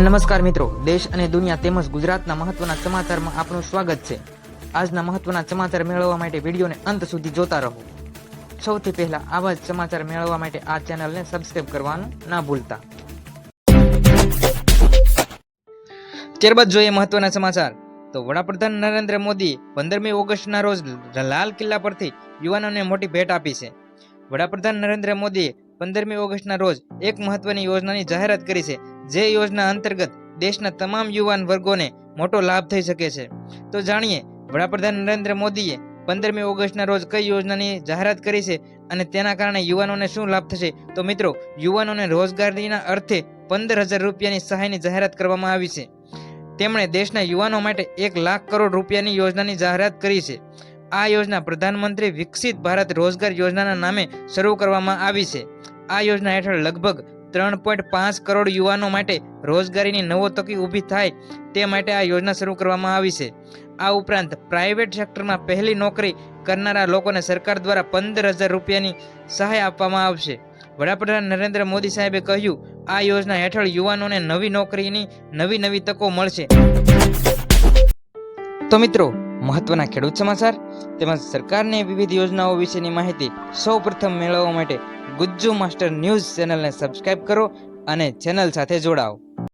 નમસ્કાર મિત્રો, દેશ અને દુનિયા તેમજ ગુજરાતના મહત્વના સમાચારમાં આપનું સ્વાગત છે. આજના મહત્વના સમાચાર મેળવવા માટે વિડીયોને અંત સુધી જોતા રહો. સૌથી પહેલા આવા જ સમાચાર મેળવવા માટે આ ચેનલને સબસ્ક્રાઇબ કરવાનું ના ભૂલતા. ત્યારબાદ જોઈએ મહત્વના સમાચાર. તો વડાપ્રધાન નરેન્દ્ર મોદી પંદરમી ઓગસ્ટના રોજ લાલ કિલ્લા પરથી યુવાનોને મોટી ભેટ આપી છે. વડાપ્રધાન નરેન્દ્ર મોદીએ પંદરમી ઓગસ્ટના રોજ એક મહત્વની યોજનાની જાહેરાત કરી છે. જે યોજના અંતર્ગત દેશના તમામ યુવાન વર્ગોને મોટો લાભ થઈ શકે છે. તો જાણીએ, વડાપ્રધાન નરેન્દ્ર મોદીએ પંદરમી ઓગસ્ટના રોજ કઈ યોજનાની જાહેરાત કરી છે અને તેના કારણે યુવાનોને શું લાભ થશે? તો મિત્રો, યુવાનોને રોજગારીના અર્થે પંદર હજાર રૂપિયાની સહાયની જાહેરાત કરવામાં આવી છે. તેમણે દેશના યુવાનો માટે એક લાખ કરોડ રૂપિયાની યોજનાની જાહેરાત કરી છે. આ યોજના પ્રધાનમંત્રી વિકસિત ભારત રોજગાર યોજનાના નામે શરૂ કરવામાં આવી છે. આ યોજના હેઠળ લગભગ ત્રણ પોઈન્ટ પાંચ કરોડ યુવાનો માટે રોજગારીની નવો તકી ઊભી થાય તે માટે આ યોજના શરૂ કરવામાં આવી છે. આ ઉપરાંત પ્રાઇવેટ સેક્ટરમાં પહેલી નોકરી કરનારા લોકોને સરકાર દ્વારા પંદર હજાર રૂપિયાની સહાય આપવામાં આવશે. વડાપ્રધાન નરેન્દ્ર મોદી સાહેબે કહ્યું, આ યોજના હેઠળ યુવાનોને નવી નોકરીની નવી નવી તકો મળશે. તો મિત્રો, મહત્વના ખેડૂત સમાચાર તેમજ સરકારની વિવિધ યોજનાઓ વિશેની માહિતી સૌ પ્રથમ મેળવવા માટે ગુજ્જુ માસ્ટર ન્યૂઝ ચેનલને સબસ્ક્રાઇબ કરો અને ચેનલ સાથે જોડાઓ.